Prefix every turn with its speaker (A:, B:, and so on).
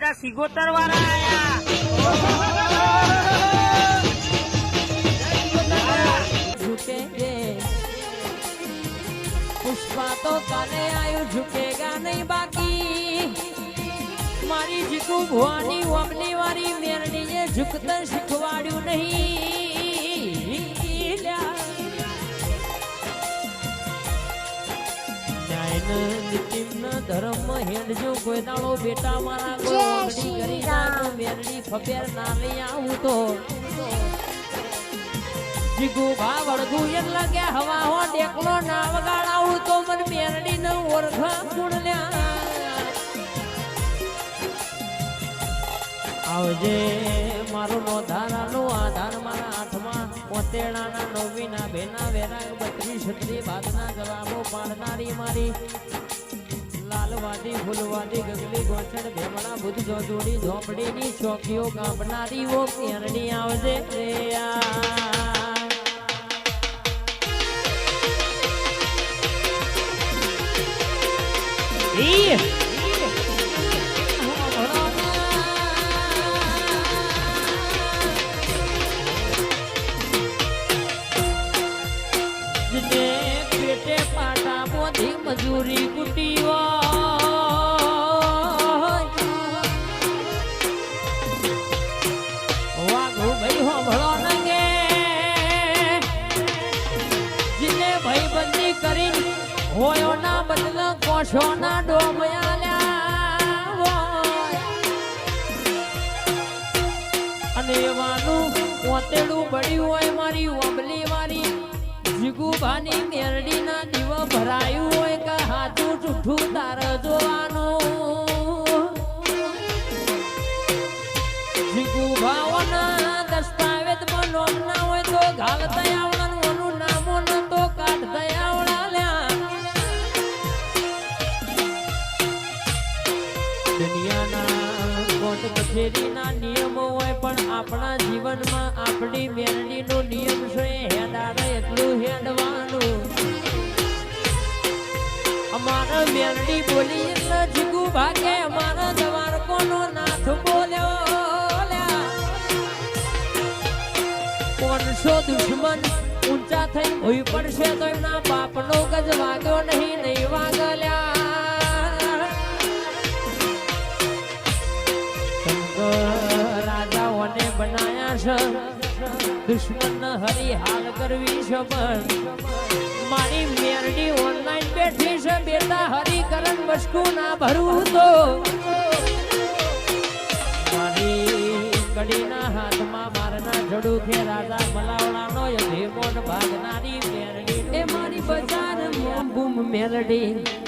A: રાજા સિગોતર વાળા
B: પુષ્પા તો કાલે આવ્યું ઝુકેગા નહીં બાકી. મારી જીકુ ભવાની, ઓમની વારી મેરણીએ ઝુકતર શીખવાડ્યું નહીં. ન્યાયન નીતિન ધર્મ હેડજો કોઈ દાડો બેટા મારા કોઈ કરી નાખો મેરણી ફફેર ના લઈ આવું તો. જીગુ ભા વળગુ એટલે કે હવા હો ડેકલો ના વગાડાવું તો મન મેરડી ન ઓળખા કુણલ્યા આવજે મારો નો ધારાનો આધાર મારા પોતેડાના નવીના બેના વેરાંગ બત્રી છત્રી, બાદના જવાબો પાડનારી મારી. લાલવાદી ફૂલવાદી ગગલી ગોચડ ભેમણા, બુધ જોજોડી ઝોપડીની ચોકીઓ કાપનારી ઓ કેરણી આવજે પ્રેયા આ બોધી મજૂરી કુટી વાઘુ ભાઈ હોભળો નંગે. જીને ભાઈ બંધી કરી હોયો અને એવાનું પોતેડું હોય મારી ઓબલી વારી જીગુભાની મેરડી ના ભરાયું નિયમો હોય પણ આપણા જીવનમાં આપણી મેરણીનો નિયમ છે હેડાડે એટલું હેડવાનું અમારા મેરડી બોલી સજગુ ભાગે, અમારા જવાર કોનો નાથ બોલ્યો લ્યા કોણસો દુશ્મન? ઊંચા થઈ હોય પડશે તો એમના બાપનો ગજ વાગ્યો નહીં નહીં વાગલ્યા. રાજાઓને બનાયા છે. દુશ્મન હરી હાલ કરવી છે પણ. હરિકરણ ના ભરું તો. કડીના હાથમાં મારના જડું કે રાજા મલાવડાનો ભેમોન ભાગનારી મેરડી. એ મારી બજાર બૂમ મેલડી